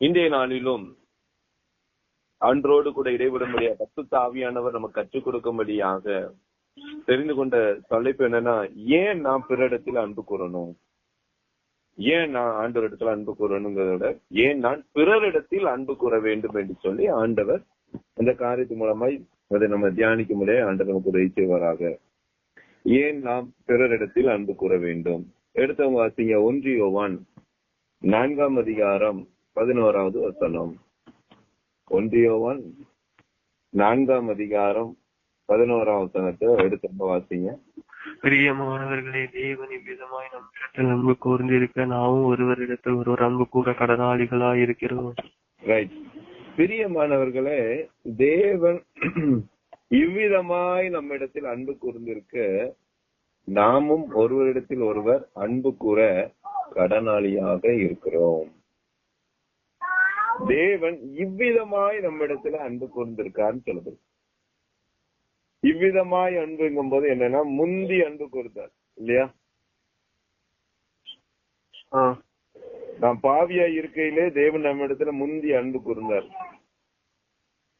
இன்றைய நாளிலும் அன்றோடு கூட இடைவிடும்படியா பத்து ஆவியானவர் நமக்கு கற்றுக் கொடுக்கும்படியாக தெரிந்து கொண்ட தலைப்பு என்னன்னா ஏன் நான் பிறரிடத்தில் அன்பு கூறணும்? ஏன் நான் ஆண்டவர் இடத்துல அன்பு கூறணுங்கிறத ஏன் நான் பிறரிடத்தில் அன்பு கூற வேண்டும் என்று சொல்லி ஆண்டவர் அந்த காரியத்தின் மூலமாய் அதை நம்ம தியானிக்க முடியாது ஆண்டவர் நமக்கு உதவி செய்வாராக. ஏன் நாம் பிறரிடத்தில் அன்பு கூற வேண்டும்? எடுத்தவங்க வாசிங்க ஒன்றியோவான் நான்காம் அதிகாரம் பதினோராவது வசனம். ஒன்றியோவான் நான்காம் அதிகாரம் பதினோராம் வசனத்தை எடுத்தவங்க வாசிங்க. பிரியமானவர்களே தேவன் இவ்விதமாய் நம்மிடத்தில் அன்பு கூர்ந்திருக்க நாமும் ஒருவரிடத்தில் ஒருவர் அன்பு கூற கடனாளிகளாய் இருக்கிறோம். ரைட் பிரியமானவர்களே தேவன் இவ்விதமாய் நம்மிடத்தில் அன்பு கூர்ந்திருக்க நாமும் ஒருவரிடத்தில் ஒருவர் அன்பு கூற கடனாளியாக இருக்கிறோம். தேவன் இவ்விதமாய் நம்மிடத்துல அன்பு கூர்ந்திருக்காருன்னு சொல்லுது. இவ்விதமாய் அன்புங்கும் போது என்னன்னா முந்தி அன்பு கூர்ந்தார் இல்லையா? நான் பாவியா இருக்கையிலே தேவன் நம்ம இடத்துல முந்தி அன்பு கூர்ந்தார்.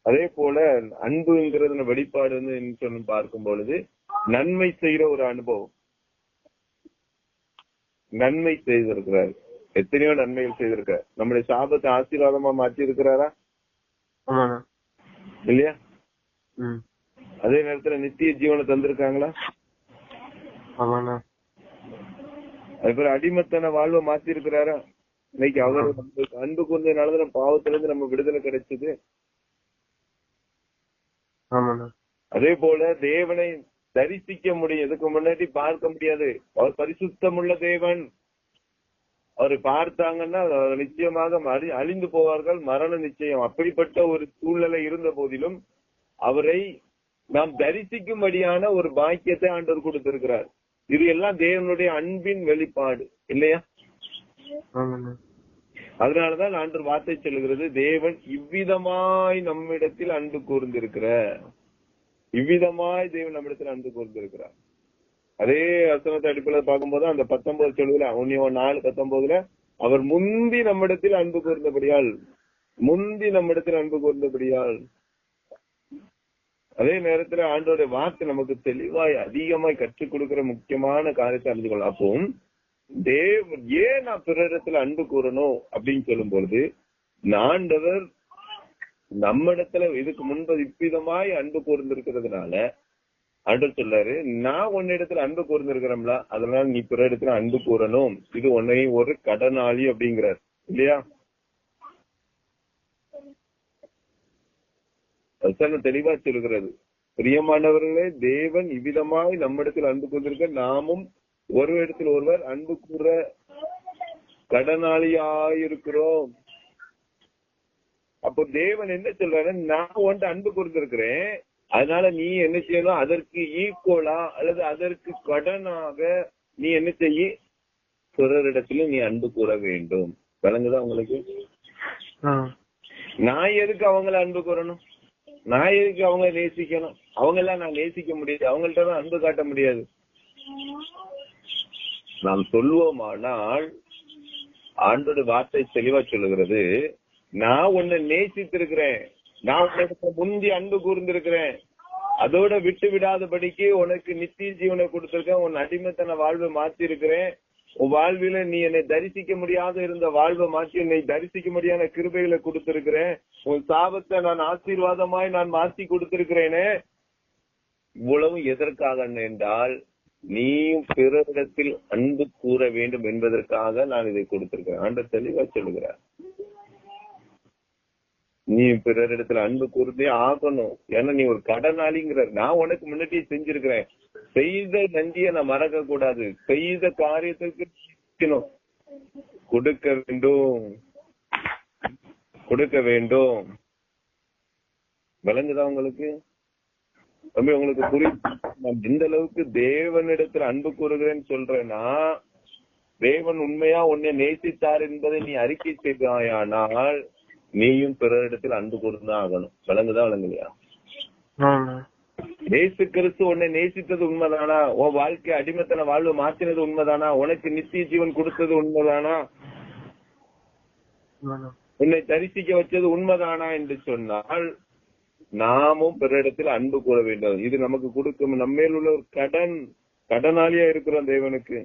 அதே போல அன்புங்கிறது வெளிப்பாடு வந்து சொல்லி பார்க்கும் பொழுது நன்மை செய்யற ஒரு அனுபவம். நன்மை செய்திருக்கிறார். எத்தனையோ நன்மைகள் செய்திருக்க. நம்முடைய சாபத்தை ஆசீர்வாதமா மாற்றி இருக்கிறாரா இல்லையா? அதே நேரத்துல நித்திய ஜீவனை தந்திருக்காங்களா? அதுக்கப்புறம் அடிமத்தன வாழ்வை மாத்தி இருக்கிறாரா இன்னைக்கு அவர் அன்பு கூர்ந்ததுனாலதான் நம்ம பாவத்துல இருந்து நம்ம விடுதலை கிடைச்சது. அதே போல தேவனை தரிசிக்க முடியும். இதுக்கு முன்னாடி பார்க்க முடியாது. அவர் பரிசுத்தமுள்ள தேவன். அவரை பார்த்தாங்கன்னா நிச்சயமாக அழிந்து போவார்கள் மரண நிச்சயம். அப்படிப்பட்ட ஒரு சூழ்நிலை இருந்த போதிலும் அவரை நாம் தரிசிக்கும்படியான ஒரு பாக்கியத்தை ஆண்டவர் கொடுத்திருக்கிறார். இது எல்லாம் தேவனுடைய அன்பின் வெளிப்பாடு இல்லையா? அதனாலதான் ஆண்டவர் வார்த்தை சொல்லுகிறது தேவன் இவ்விதமாய் நம்மிடத்தில் அன்பு கூர்ந்திருக்கிற இவ்விதமாய் தேவன் நம்மிடத்தில் அன்பு கூர்ந்திருக்கிறார். அதே வசனத்தை அடிப்படையில் பார்க்கும்போது அந்த பத்தொன்பது சொல்லுதுல ஒன்னு நாலு பத்தொன்பதுல அவர் முந்தி நம்மிடத்தில் அன்பு கூர்ந்தபடியால் முந்தி நம்மிடத்தில் அன்பு கூர்ந்தபடியால் அதே நேரத்துல ஆண்டோட வார்த்தை நமக்கு தெளிவாய் அதிகமாய் கற்றுக் கொடுக்கிற முக்கியமான காரியத்தை அறிந்து கொள்ள அப்போ தேவ ஏன் நான் பிறரிடத்துல அன்பு கூறணும் அப்படின்னு சொல்லும் பொழுது ஆண்டவர் நம்மிடத்துல இதுக்கு முன்பு இப்பிதமாய் அன்பு கூர்ந்திருக்கிறதுனால ஆண்டவர் சொல்லாரு நான் உன்னிடத்துல அன்பு கூர்ந்திருக்கிறோம்ல அதனால நீ பிற இடத்துல அன்பு கூறணும். இது உன்னை ஒரு கடனாளி அப்படிங்கிறார். இல்லையா? வசனம் தெளிவா சொல்கிறது பிரியமானவர்களே தேவன் இவ்விதமாய் நம்மிடத்தில் அன்பு கூர்ந்திருக்க நாமும் ஒரு இடத்தில் ஒருவர் அன்பு கூற கடனாளியாயிருக்கிறோம். அப்போ தேவன் என்ன சொல்றாரு நான் உன்ட்ட அன்பு கூர்ந்திருக்கிறேன் அதனால நீ என்ன செய்யணும்? அதற்கு ஈக்குவலா அல்லது அதற்கு கடனாக நீ என்ன செய்ய? பிறரிடத்துல நீ அன்பு கூற வேண்டும். விளங்குதா உங்களுக்கு? நான் எதுக்கு அவங்கள அன்பு கூறணும்? நான் எதுக்கு அவங்க நேசிக்கணும்? அவங்க எல்லாம் நான் நேசிக்க முடியாது. அவங்கள்ட்ட தான் அன்பு காட்ட முடியாது. நாம் சொல்வோமானால் ஆண்டோட வார்த்தை தெளிவா சொல்லுகிறது நான் உன்னை நேசித்திருக்கிறேன். நான் உனக்கு முந்தி அன்பு கூர்ந்திருக்கிறேன். அதோட விட்டு விடாதபடிக்கு உனக்கு நித்திய ஜீவனை கொடுத்திருக்கேன். உன் அடிமைத்தன வாழ்வை மாத்தி இருக்கிறேன் உன் வாழ்வில நீ என்னை தரிசிக்க முடியாத இருந்த வாழ்வை மாற்றி என்னை தரிசிக்க முடியாத கிருபைகளை கொடுத்திருக்கிறேன். உன் சாபத்தை நான் ஆசீர்வாதமாய் நான் மாத்தி கொடுத்திருக்கிறேனே. இவ்வளவு எதற்காக என்றால் நீயும் பிறரிடத்தில் அன்பு கூற வேண்டும் என்பதற்காக நான் இதை கொடுத்திருக்கிறேன். ஆண்ட தெளிவா சொல்லுகிறார். நீ பிறரிடத்துல அன்பு கூர்ந்தே ஆகணும். ஏன்னா நீ ஒரு கடனாளிங்கிற நான் உனக்கு முன்னாடியே செஞ்சிருக்கிறேன். செய்த நன்றிய நான் மறக்க கூடாது செய்த காரியத்துக்கு கொடுக்க வேண்டும். கொடுக்க வேண்டும். விளங்குதா உங்களுக்கு? தம்பி உங்களுக்கு புரியுது? நான் இந்த அளவுக்கு தேவனிடத்துல அன்பு கூறுகிறேன்னு சொல்றேன்னா தேவன் உண்மையா உன்னை நேசித்தார் என்பதை நீ அறிக்கை செய்தாயானால் நீயும் பிறரிடத்தில் அன்பு கூர்ந்துதான் ஆகணும் விளங்குதா விளங்குலையா? நேசு கிறிஸ்து உன்னை நேசித்தது உண்மைதானா? உன் வாழ்க்கை அடிமத்தன வாழ்வு மாற்றினது உண்மைதானா? உனக்கு நித்திய ஜீவன் கொடுத்தது உண்மைதானா? உன்னை தரிசிக்க வச்சது உண்மைதானா என்று சொன்னால் நாமும் பிறரிடத்தில் அன்பு கூற வேண்டும். இது நமக்கு கொடுக்கும் நம்மேல் உள்ள ஒரு கடன் கடனாளியா இருக்கிறோம் தேவனுக்கு.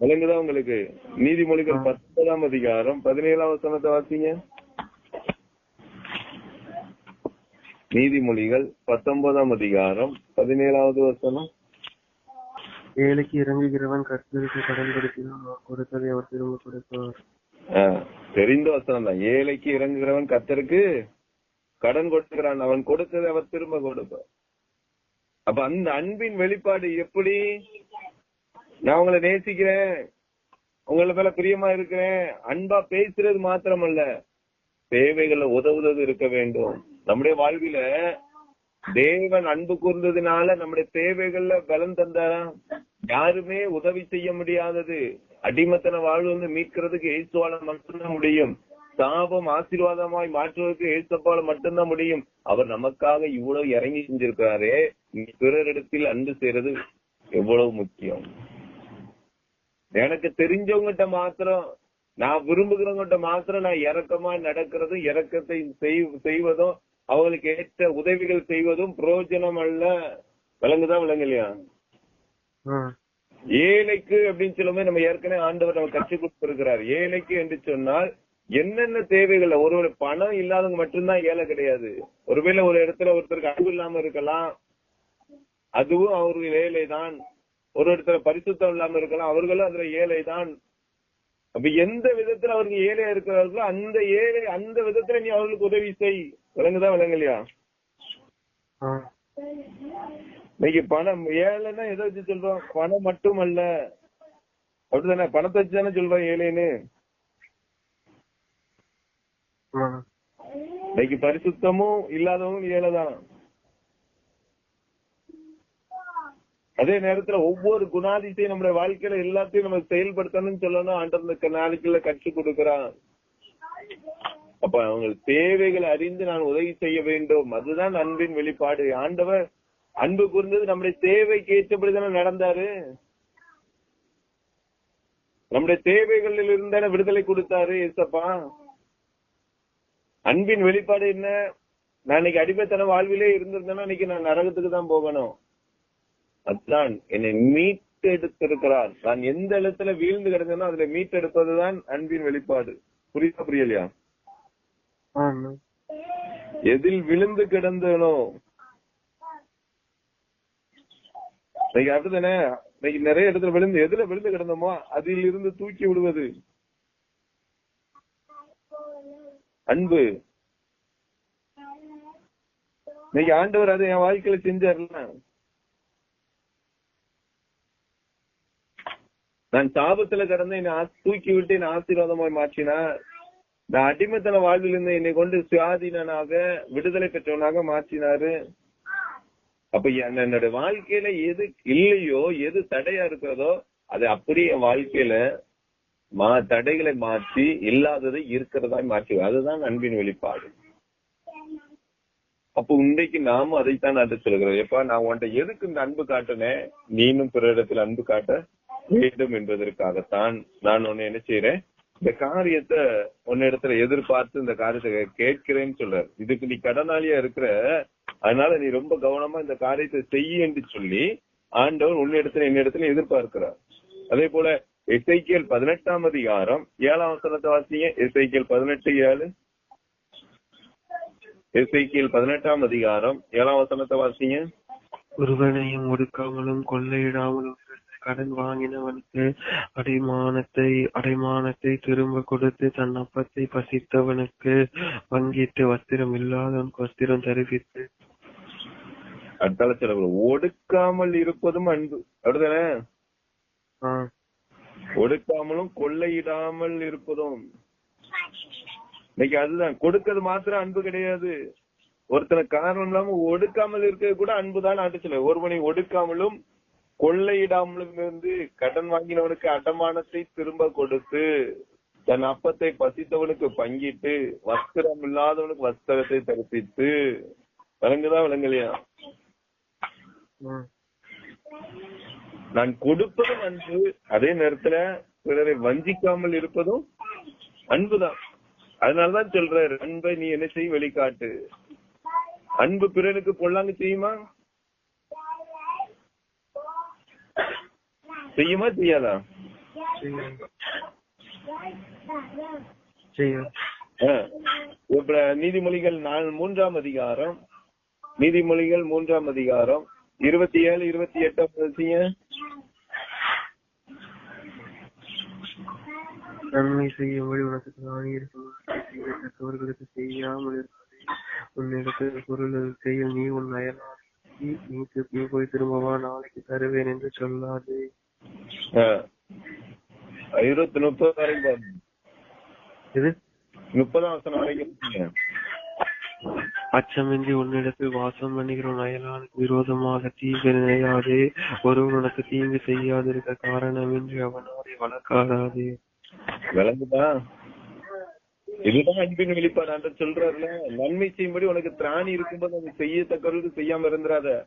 விளங்குதா உங்களுக்கு? நீதிமொழிகள் பத்தொன்பதாம் அதிகாரம் பதினேழாம் வசனத்தை வாசிங்க. நீதிமொழிகள் பத்தொன்பதாம் அதிகாரம் பதினேழாவது வசனம். ஏழைக்கு இறங்குகிறவன் கர்த்தருக்கு கடன் கொடுக்கிறான் கொடுத்ததை அவர் திரும்ப கொடுப்பார். தெரிந்த வசனம் தான் ஏழைக்கு இறங்குகிறவன் கத்தருக்கு கடன் கொடுக்கிறான் அவன் கொடுத்ததை அவர் திரும்ப கொடுப்பார். அப்ப அந்த அன்பின் வெளிப்பாடு எப்படி? நான் உங்களை நேசிக்கிறேன். உங்களை மேல பிரியமா இருக்கிறேன். அன்பா பேசுறது மாத்திரமல்ல. தேவைகளை உதவுவது இருக்க வேண்டும். நம்முடைய வாழ்வில தேவன் அன்பு கூர்ந்ததுனால நம்முடைய தேவைகள்ல பலன் தந்தாரா? யாருமே உதவி செய்ய முடியாதது. அடிமத்தன வாழ்வு வந்து மீட்கிறதுக்கு இயேசுவால மட்டும்தான் முடியும். சாபம் ஆசீர்வாதமாய் மாற்றுவதற்கு ஏசப்பால மட்டும்தான் முடியும். அவர் நமக்காக இவ்வளவு இறங்கி செஞ்சிருக்காரே பிறரிடத்தில் அன்பு செய்யறது எவ்வளவு முக்கியம். எனக்கு தெரிஞ்சவங்ககிட்ட மாத்திரம் நான் விரும்புகிறவங்ககிட்ட மாத்திரம் நான் இறக்கமா நடக்கிறதும் இறக்கத்தை செய்- செய்வதும் அவங்களுக்கு ஏற்ற உதவிகள் செய்வதும் பிரயோஜனம் அல்ல. விளங்குதா விளங்கலையா ஏழைக்கு அப்படின்னு சொல்லும்போது நம்ம ஏற்கனவே ஆண்டவர் நம்ம கற்றுக் கொடுத்திருக்கிறார். ஏழைக்கு என்று சொன்னால் என்னென்ன தேவைகள்? ஒருவேளை பணம் இல்லாதவங்க மட்டும்தான் ஏழை கிடையாது. ஒருவேளை ஒரு இடத்துல ஒருத்தருக்கு அன்பு இல்லாம இருக்கலாம். அதுவும் அவர்கள் ஏழை தான் ஒரு இடத்துல பரிசுத்தம் இல்லாம இருக்கலாம். அவர்களும் அதுல ஏழை தான் அப்ப எந்த விதத்துல அவர்கள் ஏழையா இருக்கிறார்களோ அந்த ஏழை அந்த விதத்துல நீ அவர்களுக்கு உதவி செய். விளங்குதா விளங்கலையா? இன்னைக்கு பணம் ஏழைன்னா எதை வச்சு சொல்றோம்? பணம் மட்டும் அல்ல அப்படிதானே பணத்தை வச்சு தானே சொல்றோம் ஏழைன்னு. இன்னைக்கு பரிசுத்தமும் இல்லாதவங்க ஏழைதான். அதே நேரத்துல ஒவ்வொரு குணாதிசையும் நம்முடைய வாழ்க்கையில எல்லாத்தையும் நம்ம செயல்படுத்தணும்னு சொல்லணும். ஆண்டவனுக்கு நாளைக்குள்ள கற்றுக் கொடுக்கிறான் அப்ப அவங்க தேவைகளை அறிந்து நான் உதவி செய்ய வேண்டும். அதுதான் அன்பின் வெளிப்பாடு. ஆண்டவர் அன்பு கூர்ந்தது நம்முடைய தேவைக்கு ஏற்றபடிதானே நடந்தாரு. நம்முடைய தேவைகளில் இருந்தான விடுதலை கொடுத்தாரு ஏசப்பா அன்பின் வெளிப்பாடு என்ன? நான் இன்னைக்கு அடிமைத்தன வாழ்விலே இருந்திருந்தேன்னா இன்னைக்கு நான் நரகத்துக்கு தான் போகணும். அதுதான் என்னை மீட்டெடுத்திருக்கிறார். நான் எந்த இடத்துல வீழ்ந்து கிடந்தேனோ அதுல மீட்டெடுப்பதுதான் அன்பின் வெளிப்பாடு. புரியுதா புரியலையா? எதில் விழுந்து கிடந்தனோ. இன்னைக்கு அப்படிதானே இன்னைக்கு நிறைய இடத்துல விழுந்து எதுல விழுந்து கிடந்தோமோ அதில் இருந்து தூக்கி விடுவது. அன்பு. இன்னைக்கு ஆண்டவர் அதை என் வாழ்க்கையில செஞ்சார்ல. நான் சாபத்துல கடந்து என்னை தூக்கி விட்டு என்னை ஆசீர்வாதமாய் மாற்றினார் நான் அடிமைத்தன வாழ்வில் இருந்து என்னை கொண்டு சுயாதீனாக விடுதலை பெற்றவனாக மாற்றினாரு. அப்ப என்னோட வாழ்க்கையில எது இல்லையோ எது தடையா இருக்கிறதோ அது அப்படியே என் வாழ்க்கையில மா தடைகளை மாற்றி இல்லாததை இருக்கிறதா மாற்றி அதுதான் அன்பின் வெளிப்பாடு. அப்ப இன்றைக்கு நாமும் அதைத்தான் அடுத்து சொல்கிறோம். எப்ப நான் உன்ட்ட எதுக்கு இந்த அன்பு காட்டுனேன்? நீனும் பிற இடத்துல அன்பு காட்ட வேண்டும் என்பதற்காகத்தான் நான் உன்னை என்ன செய்யறேன் இந்த காரியத்தை உன்னிடத்துல எதிர்பார்த்து இந்த காரியத்தை கேட்கிறேன்னு சொல்றாரு. இதுக்கு நீ கடனாளியா இருக்கிற அதனால நீ ரொம்ப கவனமா இந்த காரியத்தை செய்ய என்று சொல்லி ஆண்டவர் உன்னிடத்துல என்னிடத்துல எதிர்பார்க்கிறார். அதே போல எஸ்ஐக்கியல் பதினெட்டாம் அதிகாரம் ஏழாம் வசனத்தை வாசிங்க. எஸ்ஐக்கியல் பதினெட்டு ஏழு. எஸ்ஐக்கியல் பதினெட்டாம் அதிகாரம் ஏழாம் வசனத்தை வாசிங்க. ஒருவனையும் ஒடுக்காமலும் கொள்ளையிடாமலும் கடன் வாங்கினவனுக்கு அடைமானத்தை அடைமானத்தை திரும்ப கொடுத்து தன் அப்பத்தை பசித்தவனுக்கு பங்கிட்டு வஸ்திரம் இல்லாதவனுக்கு வஸ்திரம் தருவித்து. அடுத்தால சொல்ல ஒடுக்காமல் இருப்பதும் அன்பு. அப்படிதானே? ஒடுக்காமலும் கொள்ளையிடாமல் இருப்பதும். இன்னைக்கு அதுதான். கொடுக்கிறது மாத்திரம் அன்பு கிடையாது. ஒருத்தனை காரணம் இல்லாம ஒடுக்காமல் இருக்கிறது கூட அன்புதான். ஆட்டு சொல்ல ஒருவனை ஒடுக்காமலும் கொள்ளையிடாமலும் இருந்து கடன் வாங்கினவனுக்கு அடமானத்தை திரும்ப கொடுத்து தன் அப்பத்தை பசித்தவனுக்கு பங்கிட்டு வஸ்திரம் இல்லாதவனுக்கு வஸ்திரத்தை தரிப்பித்து விளங்குதா விளங்கலையா? நான் கொடுப்பதும் அன்பு அதே நேரத்துல பிறரை வஞ்சிக்காமல் இருப்பதும் அன்புதான். அதனாலதான் சொல்ற அன்பை நீ என்ன செய் வெளிக்காட்டு. அன்பு பிறனுக்கு பொல்லாங்க செய்யுமா? செய்யுமா செய்யாதா? நீதிமொழிகள் நாலு மூன்றாம் அதிகாரம் நீதிமொழிகள் மூன்றாம் அதிகாரம். இருபத்தி ஏழு இருபத்தி எட்டாம் வசீங்க நன்மை செய்யும்படி உனக்கு தானே இருக்கும். செய்யத்தக்கவர்களுக்கு செய்யாமல் இருப்பதே உன்னிடத்தில் பொருள் செய்ய நீ உன் அயலாளி நீ போய் திரும்பவா? நாளைக்கு தருவேன் என்று சொல்லாதே. இருபத்தி முப்பது வரைக்கும். இது? முப்பதாம் வசனம் வரைக்கும். அச்சமின்றி உன்னிடத்தில் வாசம் பண்ணுகிற அயலானுக்கு விரோதமாக தீங்கு நினையாதே. ஒருவன் உனக்கு தீங்கு செய்யாதிருக்க காரணமின்றி அவனோரை வளர்க்காதாதே. விளங்குதா? இதுதான் அன்பின் வெளிப்பாடு. சொல்றாருல நன்மை செய்யும்படி உனக்கு திராணி இருக்கும்போது அது செய்யத்தக்கவர்களுக்கு செய்யாம இருந்துராத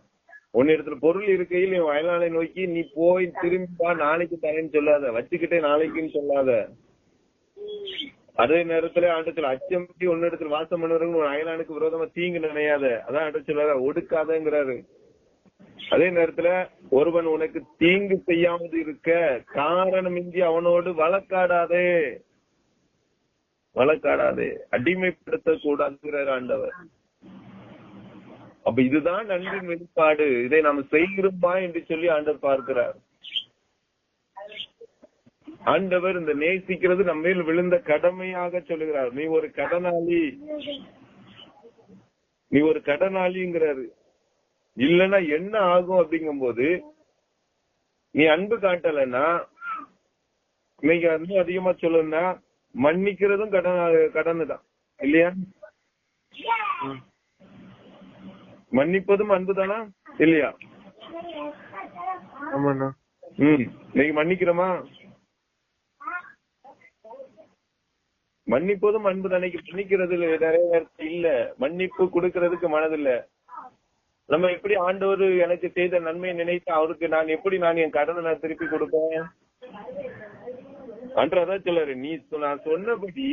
உன்னிடத்துல பொருள் இருக்கையில் நீ வயலாளை நோக்கி நீ போய் திரும்பி வா நாளைக்கு தரேன்னு சொல்லாத. வச்சுக்கிட்டே நாளைக்குன்னு சொல்லாத. அதே நேரத்துல ஆண்டத்துல அச்சம் உன்னிடத்துல வாசம் பண்ணுறவங்க உன் அயலானுக்கு விரோதமா தீங்கு நினையாத. அதான் ஆண்ட சொல்லாத ஒடுக்காதங்கிறாரு. அதே நேரத்துல ஒருவன் உனக்கு தீங்கு செய்யாமல் இருக்க காரணமின்றி அவனோடு வழக்காடாதே. வழக்காடாதே. அடிமைப்படுத்த கூடாதுங்கிறார் ஆண்டவர். அப்ப இதுதான் நன்றின் வெளிப்பாடு. இதை நாம் செய்கிறோமா என்று சொல்லி ஆண்டவர் பார்க்கிறார். ஆண்டவர் இந்த நேசிக்கிறது நம்ம மேல் விழுந்த கடமையாக சொல்லுகிறார். நீ ஒரு கடனாளி. நீ ஒரு கடனாளிங்கிறாரு. இல்லைன்னா என்ன ஆகும் அப்படிங்கும்போது நீ அன்பு காட்டலைன்னா இன்னைக்கு இன்னும் அதிகமா சொல்லணும்னா மன்னிக்கிறதும் கடன் கடன் தான் இல்லையா? மன்னிப்பதும் அன்பு தானா இல்லையா? ஆமாண்ணா. ம். இன்னைக்கு மன்னிக்கிறோமா? மன்னிப்பதும் அன்பு தானே மன்னிக்கிறது நிறைய நேரத்துல இல்ல. மன்னிப்பு கொடுக்கறதுக்கு மனதில்ல. நம்ம எப்படி ஆண்டவர் எனக்கு செய்த நன்மையை நினைத்து அவருக்கு நான் எப்படி நான் என் கடனை நான் திருப்பி கொடுப்பேன்? அன்றாதான் சொல்லாரு நீ நான் சொன்னபடி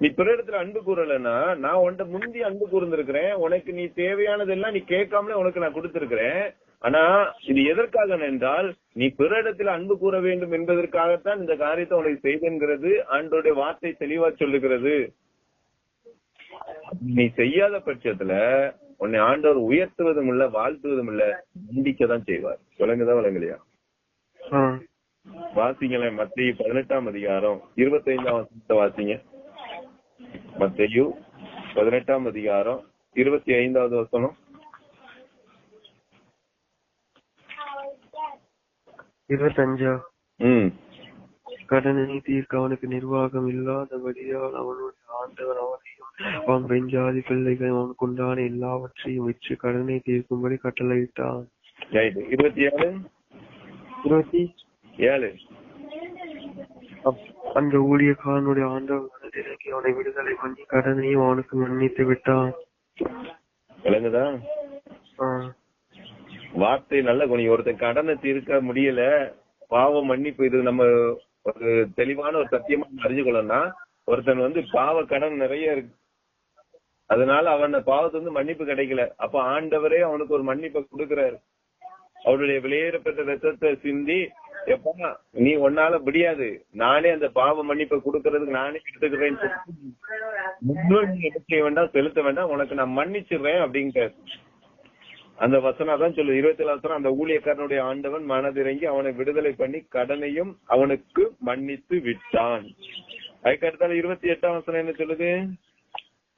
நீ பிற இடத்துல அன்பு கூறலைன்னா நான் உன்கிட்ட முந்தி அன்பு கூர்ந்திருக்கிறேன். உனக்கு நீ தேவையானதெல்லாம் நீ கேட்காமலே உனக்கு நான் கொடுத்திருக்கிறேன். ஆனா இது எதற்காக என்றால் நீ பிற இடத்துல அன்பு கூற வேண்டும் என்பதற்காகத்தான் இந்த காரியத்தை உனக்கு செய்தேங்கிறது ஆண்டோடைய வார்த்தை தெளிவா சொல்லுகிறது. நீ செய்யாத பட்சத்துல உன்னை ஆண்டவர் உயர்த்துவதும் இல்ல வாழ்த்துவதும் இல்ல தண்டிக்க செய்வார். சொல்லுங்கதான் வழங்கலையா வாசிங்களேன் மத்திய பதினெட்டாம் அதிகாரம் இருபத்தைந்தாம் வசனத்தை வாசிங்க. மத்தையு பதினெட்டாம் அதிகாரம் இருபத்தி ஐந்தாவது வசனம். இருபத்தஞ்சா? ம். கடனை தீர்க்க அவனுக்கு நிர்வாகம் இல்லாதபடியால் அவனுடைய ஆண்டவர் அவனையும் அவன் பெஞ்சாதி பிள்ளைகள் அவனுக்கு உண்டான எல்லாவற்றையும் விற்று கடனை தீர்க்கும்படி கட்டளையிட்டான். இருபத்தி ஏழு? இருபத்தி ஏழு. அந்த ஊழியக்காரனுடைய ஆண்டவர் மனதிறங்கி அவனை விடுதலை பண்ணி கடனையும் அவனுக்கு மன்னித்து விட்டான். விளங்குதா. வார்த்தை நல்ல குணி ஒருத்தன் கடனை தீர்க்க முடியல பாவ மன்னிப்பு இது நம்ம ஒரு தெளிவான ஒரு சத்தியமா அறிஞ்சு கொள்ளணும்னா ஒருத்தன் வந்து பாவ கடன் நிறைய இருக்கு. அதனால அவன் பாவத்தை வந்து மன்னிப்பு கிடைக்கல. அப்ப ஆண்டவரே அவனுக்கு ஒரு மன்னிப்பை கொடுக்கிறாரு. அவருடைய வெளியேறப்பட்ட ரத்தத்தை சிந்தி எப்பா நீ உன்னால முடியாது. நானே அந்த பாவ மன்னிப்பை கொடுக்கறதுக்கு நானே எடுத்துக்கிறேன்னு செய்ய வேண்டாம் செலுத்த வேண்டாம் உனக்கு நான் மன்னிச்சிடுறேன் அப்படின்ட்டாரு அந்த வசனம் தான் சொல்லு இருபத்தி ஏழு வசனம் அந்த ஊழியக்காரனுடைய ஆண்டவன் மனதிறங்கி அவனை விடுதலை பண்ணி கடனையும் அவனுக்கு மன்னித்து விட்டான். அதுக்கடுத்தால இருபத்தி எட்டாம் வசனம் என்ன சொல்லுது?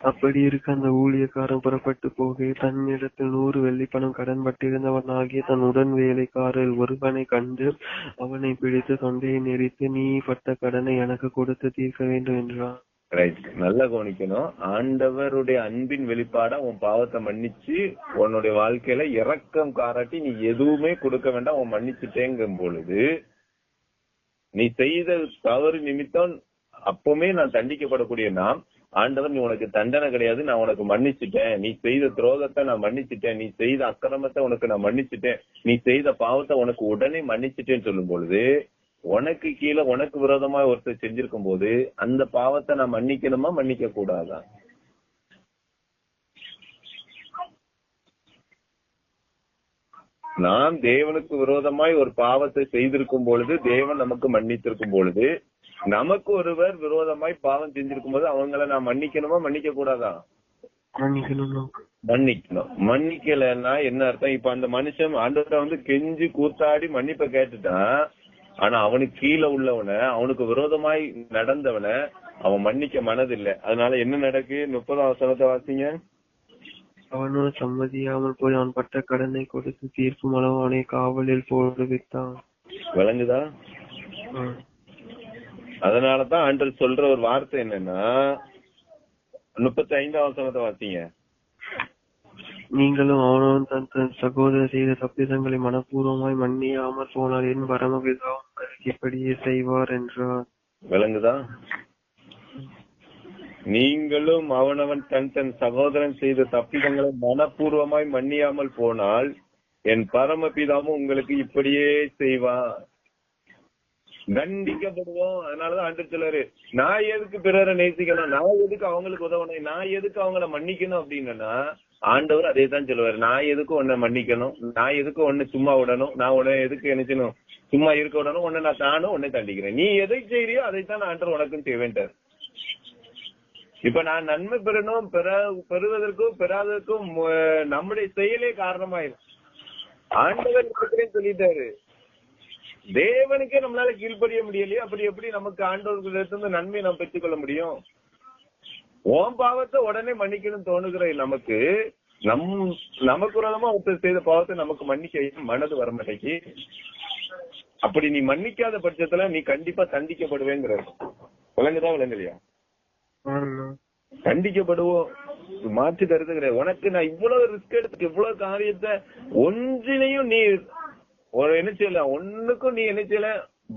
அப்படி இருக்க அந்த ஊழியக்காரன் புறப்பட்டு போக தன்னிடத்தில் நூறு வெள்ளிப்பணம் கடன் பட்டிருந்தவன் ஆகிய தன் உடன் வேலைக்காரர் ஒருவனை கண்டு அவனை பிடித்து தொண்டையை நெறித்து நீ பட்ட கடனை எனக்கு கொடுத்து தீர்க்க வேண்டும் என்றான். ரைட் நல்லா கவனிக்கணும். ஆண்டவருடைய அன்பின் வெளிப்பாடா உன் பாவத்தை மன்னிச்சு உன்னுடைய வாழ்க்கையில இரக்கம் காராட்டி நீ எதுவுமே கொடுக்க வேண்டாம் உன் மன்னிச்சுட்டேங்கும் பொழுது நீ செய்த தவறு நிமித்தம் அப்பவுமே நான் தண்டிக்கப்படக்கூடிய நாம் ஆண்டவர் நீ உனக்கு தண்டனை கிடையாது நான் உனக்கு மன்னிச்சுட்டேன். நீ செய்த துரோகத்தை நான் மன்னிச்சுட்டேன். நீ செய்த அக்கிரமத்தை உனக்கு நான் மன்னிச்சுட்டேன். நீ செய்த பாவத்தை உனக்கு உடனே மன்னிச்சுட்டேன்னு சொல்லும் பொழுது உனக்கு கீழே உனக்கு விரோதமா ஒருத்தர் செஞ்சிருக்கும் போது அந்த பாவத்தை நான் மன்னிக்கணுமா? மன்னிக்க கூடாதா நாம் தேவனுக்கு விரோதமாய் ஒரு பாவத்தை செய்திருக்கும் பொழுது தேவன் நமக்கு மன்னித்திருக்கும் பொழுது நமக்கு ஒருவர் விரோதமாய் பாவம் செஞ்சிருக்கும் போது அவங்கள நான் மன்னிக்கணுமா? மன்னிக்க கூடாதா மன்னிக்கணும். மன்னிக்கலைன்னா என்ன அர்த்தம்? இப்ப அந்த மனுஷன் ஆண்டவரை வந்து கெஞ்சி கூத்தாடி மன்னிப்பை கேட்டுட்டான். ஆனா அவனுக்கு கீழே உள்ளவனை அவனுக்கு விரோதமாய் நடந்தவனை அவன் மன்னிக்க மனதில்லை. அதனால என்ன நடக்கு? முப்பதாம் வசனத்தை வாசிங்க. அவனோ சம்மதியாமல் போய் அவன் பட்ட கடனை கொடுத்து தீர்க்கும் அளவு அவனை காவலில் போடுவித்தான் விளங்குதா. அதனாலதான் ஆண்டவர் சொல்ற ஒரு வார்த்தை என்னன்னா முப்பத்தி ஐந்தாம் வசனத்தை வாசிங்க. நீங்களும் அவனவன் தன் தன் சகோதரர் செய்த தப்பிதங்களை மனப்பூர்வமாய் மன்னியாமல் போனால் என் பரமபிதா உங்களுக்கு இப்படியே செய்வார் என்றார். விளங்குதா? நீங்களும் அவனவன் தன் தன் சகோதரன் செய்த தப்பிதங்களை மனப்பூர்வமாய் மன்னியாமல் போனால் என் பரமபிதாவும் உங்களுக்கு இப்படியே செய்வார். தண்டிக்கப்படுவோம் அதனாலதான் ஆண்டு சொல்லாரு நான் எதுக்கு பிறரை நேசிக்கணும்? நான் எதுக்கு அவங்களுக்கு உதவணும்? நான் எதுக்கு அவங்கள மன்னிக்கணும் அப்படின்னா ஆண்டவர் அதே தான் சொல்லுவாரு. நான் எதுக்கு உன்னை மன்னிக்கணும்? நான் எதுக்கு ஒன்னு சும்மா விடணும்? நான் உன்னை எதுக்கு நினைச்சணும் சும்மா இருக்க விடணும்? உன்னை நான் தானும் உன்னை தண்டிக்கிறேன். நீ எதை செய்யறியோ அதைத்தான் ஆண்டவர் உனக்கும் செய்வேன்ட்டார். இப்ப நான் நன்மை பெறணும் பெற பெறுவதற்கும் பெறாததற்கும் நம்முடைய செயலே காரணமாயிரும். ஆண்டவர் சொல்லிட்டாரு. தேவனுக்கே நம்மளால கீழ்ப்படிய முடியலையே அப்படி எப்படி நமக்கு ஆண்டவர்களிடத்திலிருந்து நன்மை நாம் பெற்றுக்கொள்ள முடியும்? ஓம் பாவத்தை உடனே மன்னிக்கணும்னு தோணுகிற நமக்கு நம் நமக்கு விரோதமா ஒருத்தர் செய்த பாவத்தை நமக்கு மன்னிக்க மனது வர மாட்டேங்கி அப்படி நீ மன்னிக்காத பட்சத்துல நீ கண்டிப்பா தண்டிக்கப்படுவேங்கிற விளங்குதா விளங்கலையா. கண்டிக்கப்படுவோம் மாற்று கருத்து கிடையாது உனக்கு நான் இவ்வளவு ரிஸ்க் எடுத்து இவ்வளவு காரியத்தை ஒன்றினையும் நீ ஒரு என்ன செய்யல. ஒண்ணுக்கும் நீ என்ன செய்யல.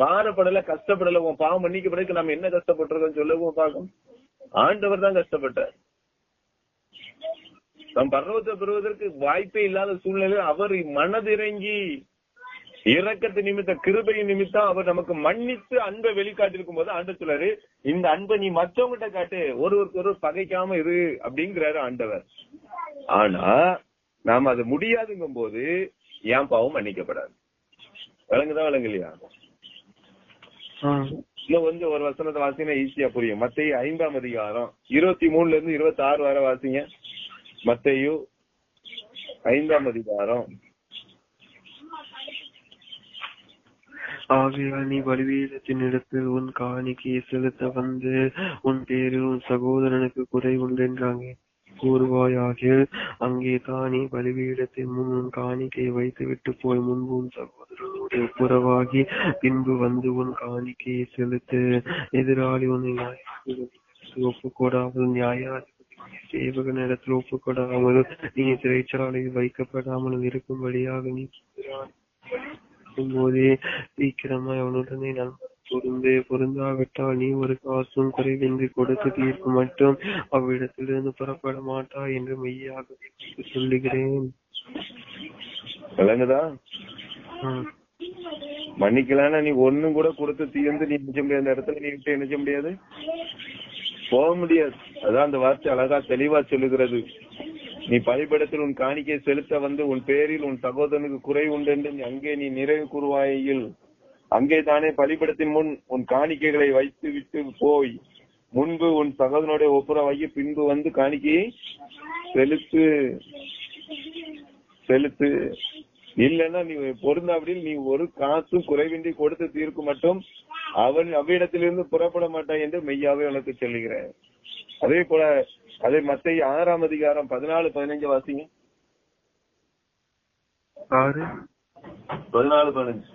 பாரப்படல கஷ்டப்படல. உன் பாவம் மன்னிக்கப்படுறதுக்கு நம்ம என்ன கஷ்டப்பட்டிருக்கோம் சொல்லவும் பாக்கும் ஆண்டவர் தான் கஷ்டப்பட்டார். நம் பர்வத்தை பெறுவதற்கு வாய்ப்பே இல்லாத சூழ்நிலையில் அவர் மனதிறங்கி இறக்கத்து நிமித்த கிருபையின் நிமித்தம் அவர் நமக்கு மன்னித்து அன்பை வெளிக்காட்டிருக்கும் போது ஆண்ட சொல்றாரு இந்த அன்பை நீ மற்றவங்கிட்ட காட்டு. ஒருவருக்கு ஒருவர் பகைக்காம இரு அப்படிங்கிறாரு ஆண்டவர். ஆனா நாம அது முடியாதுங்கும் போது ஏன் பாவம் மன்னிக்கப்படாது. விளங்குதா விளங்கலையா. இன்னும் கொஞ்சம் ஒரு வசனத்தை வாசிங்கன்னா ஈஸியா புரியும். மத்திய ஐந்தாம் அதிகாரம் இருபத்தி மூணுல இருந்து இருபத்தி ஆறு வரை வாசிங்க. மத்தையு ஐந்தாம் அதிகாரம். ஆகையால் நீ பலிபீடத்தின் இடத்தில் உன் காணிக்கையை செலுத்த வந்து உன் பேரில் உன் சகோதரனுக்கு குறை உண்டென்றாங்க. கூறுவாயாக அங்கே காணி பலிபீடத்தின் முன் உன் காணிக்கையை வைத்துவிட்டு போய் முன்பு உன் சகோதரனோடு ஒப்புரவாகி பின்பு வந்து உன் காணிக்கையை செலுத்து. எதிராளி உன்னை நியாயத்திற்கு ஒப்புக்கொடாமல் நியாயாதிபதி சேவகனிடத்தில் ஒப்புக்கொடாமல் நீ சிறைச்சாலையில் வைக்கப்படாமல் இருக்கும்படியாக நீ போதே சீக்கிரமாய் அவனுடனே நண்பன் பொருந்து பொருந்தாவிட்டால் நீ ஒரு காசும் குறைவின்றி கொடுத்து தீர்ப்பு மட்டும் அவ்விடத்திலிருந்து புறப்பட மாட்டாய் என்று மெய்யாக சொல்லுகிறேன். விளங்குதா? நீ ஒண்ணும் கூட கொடுத்து தீர்ந்து நீ நினைச்ச முடியாது. அந்த இடத்துல நீ விட்டு நினைச்ச முடியாது. போக முடியாது. அதான் அந்த வார்த்தை அழகா தெளிவா சொல்லுகிறது. நீ பலிபடத்தில் உன் காணிக்கை செலுத்த வந்து உன் பேரில் உன் சகோதரனுக்கு குறை உண்டு என்று அங்கே நீ நிறைவு கூறுவாயில் அங்கே தானே பலிபடத்தின் முன் உன் காணிக்கைகளை வைத்து விட்டு போய் முன்பு உன் சகோதரனுடைய ஒப்புரவாகி பின்பு வந்து காணிக்கையை செலுத்து. செலுத்து. இல்லைன்னா நீ பொருந்தாவிடில் நீ ஒரு காசும் குறைவின்றி கொடுத்து தீர்க்கும் மட்டும் அவன் அவ்விடத்திலிருந்து புறப்பட மாட்டாய் என்று மெய்யாவே உனக்கு சொல்லுகிறேன். அதே போல அதே மத்திய ஆறாம் அதிகாரம் பதினாலு பதினஞ்சு வாசிங்க. பதினாலு பதினஞ்சு.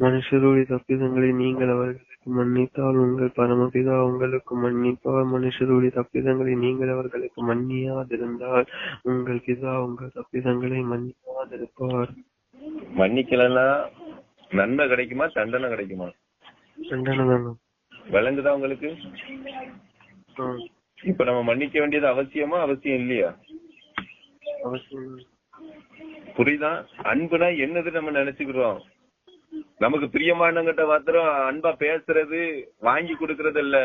மனுஷருடைய தப்பிதங்களை நீங்கள் அவர்களுக்கு மன்னித்தால் உங்கள் பரமபிதா உங்களுக்கு மன்னிப்பார். மனுஷருடைய தப்பிதங்களை நீங்கள் அவர்களுக்கு மன்னியாதிருந்தால் உங்கள் பிதா உங்கள் தப்பிதங்களை மன்னியாதிருப்பார் மன்னிக்கலன்னா நன்மை கிடைக்குமா? தண்டனை கிடைக்குமா? தண்டனை தாங்க விளங்குதா உங்களுக்கு. இப்ப நம்ம மன்னிக்க வேண்டியது அவசியமா அவசியம் இல்லையா? அவசியம் புரியுதா? அன்புனா என்னது நம்ம நினைச்சுக்கிறோம். நமக்கு பிரியமானங்கிட்ட மாத்திரம் அன்பா பேசுறது வாங்கி கொடுக்கறது இல்ல.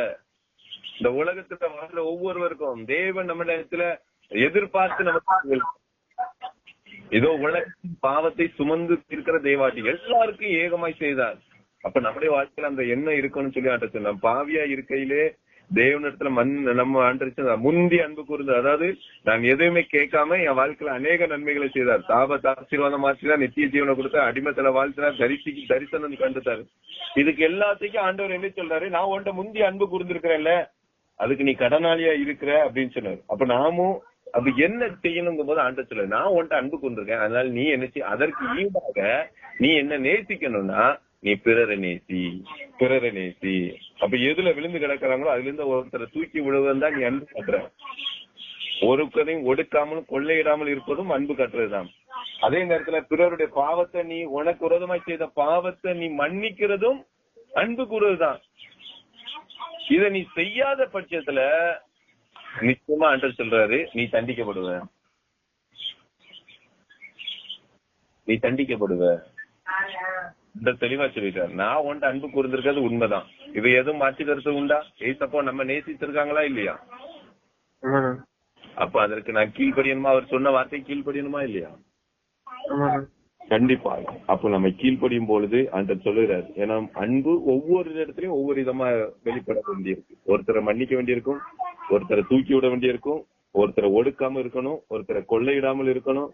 இந்த உலகத்துல வாழ்ற ஒவ்வொருவருக்கும் தேவன் நம்ம இடத்துல எதிர்பார்த்து நமக்கு ஏதோ உலக பாவத்தை சுமந்து இருக்கிற தேவாட்டி எல்லாருக்கும் ஏகமாய் செய்தார். அப்ப நம்முடைய வாழ்க்கையில அந்த எண்ணம் இருக்கும்னு சொல்லி ஆட்ட சொன்னோம் பாவியா இருக்கையிலே தேவனிடத்துல மண் நம்ம ஆண்டரிச்சு முந்தி அன்பு கூர்ந்து அதாவது நான் எதுவுமே கேட்காம என் வாழ்க்கையில அநேக நன்மைகளை செய்தார். தாபத்தை ஆசீர்வாதம் ஆசிரியர் நித்திய ஜீவனை கொடுத்தார் அடிமத்துல வாழ்த்தினார் தரிசி தரிசனம் கண்டுத்தாரு. இதுக்கு எல்லாத்துக்கும் ஆண்டவர் என்ன சொல்றாரு? நான் உன்ட்ட முந்தி அன்பு கூர்ந்திருக்கிறேன்ல அதுக்கு நீ கடனாளியா இருக்கிற அப்படின்னு சொன்னாரு. அப்ப நாமும் அது என்ன செய்யணுங்கும் போது ஆண்ட சொல்ல நான் உன்ட்ட அன்பு கொண்டிருக்கேன் அதனால நீ என்ன செய் அதற்கு ஈடாக நீ என்ன நேசிக்கணும்னா நீ பிறரை நேசி பிறரை நேசி. அப்ப எதுல விழுந்து கிடக்குறாங்களோ அதுல இருந்து ஒருத்தரை தூக்கி விழுவதுதான் நீ அன்பு கட்டுற. ஒருத்தரையும் ஒடுக்காமலும் கொள்ளையிடாமல் இருப்பதும் அன்பு கட்டுறதுதான். அதே நேரத்துல பிறருடைய பாவத்தை நீ உனக்கு விரோதமாய் செய்த பாவத்தை நீ மன்னிக்கிறதும் அன்பு கூறுவதுதான். இத நீ செய்யாத பட்சத்துல நிச்சயமா ஆண்டர் சொல்றாரு நீ தண்டிக்கப்படுவ. நீ தண்டிக்கப்படுவ. இந்த தெளிவா சொல்லிட்டார். நான் உன்ட்ட அன்பு கூர்ந்திருக்கிறது உண்மைதான். இது எதுவும் மாற்றி கருத்து உண்டா? ஏசப்போ நம்ம நேசிச்சிருக்காங்களா இல்லையா? அப்ப அதற்கு நான் கீழ்படியணுமா அவர் சொன்ன வார்த்தை கீழ்படியணுமா இல்லையா? கண்டிப்பா. அப்போ நம்ம கீழ்படியும் பொழுது அந்த சொல்லுறாரு ஏன்னா அன்பு ஒவ்வொரு இடத்துலயும் ஒவ்வொரு விதமா வெளிப்பட வேண்டியிருக்கு. ஒருத்தரை மன்னிக்க வேண்டியிருக்கும் ஒருத்தரை தூக்கி விட வேண்டியிருக்கும் ஒருத்தரை ஒடுக்காம இருக்கணும் ஒருத்தரை கொள்ளையிடாமல் இருக்கணும்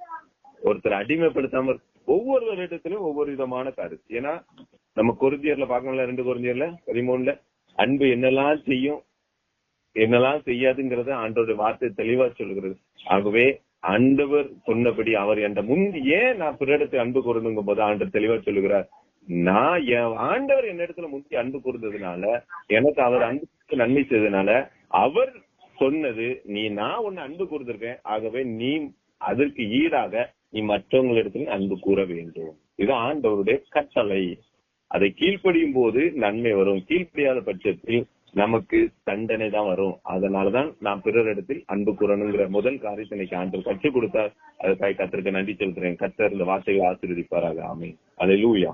ஒருத்தரை அடிமைப்படுத்தாம ஒவ்வொருவரிடத்திலும் ஒவ்வொரு இடத்துலயும் ஒவ்வொரு விதமான கருத்து ஏன்னா நம்ம கொருந்தியர்ல பாக்கணும்ல ரெண்டு கொருந்தியர்ல பதிமூணுல அன்பு என்னெல்லாம் செய்யும் என்னெல்லாம் செய்யாதுங்கிறத ஆண்டோட வார்த்தை தெளிவா சொல்கிறது. ஆகவே ஆண்டவர் சொன்னபடி அவர் என்ற முந்தி ஏன் நான் பிறடத்தை அன்பு கூறணுங்கும் போது ஆண்டர் தெளிவா சொல்லுகிறார். நான் என் ஆண்டவர் என்ன இடத்துல முந்தி அன்பு கூர்ந்ததுனால எனக்கு அவர் அன்புக்கு நன்மை செய்ததுனால அவர் சொன்னது நீ நான் உன்னை அன்பு கூர்ந்திருக்கேன் ஆகவே நீ அதற்கு ஈடாக நீ மற்றவங்களிடத்துல அன்பு கூற வேண்டும். இது ஆண்டவருடைய கட்டளை. அதை கீழ்ப்படியும் போது நன்மை வரும். கீழ்ப்படியாத பட்சத்தில் நமக்கு தண்டனை தான் வரும். அதனாலதான் நான் பிறரிடத்தில் அன்பு கூறணுங்கிற முதல் காரியத்தை இன்னைக்கு ஆண்டு கற்றுக் கொடுத்தார். அதுக்காக கத்திற்கு நன்றி செலுத்துறேன் கத்தர் இந்த வார்த்தைகளை ஆசீர்வதிப்பாராக. அதில் லூயா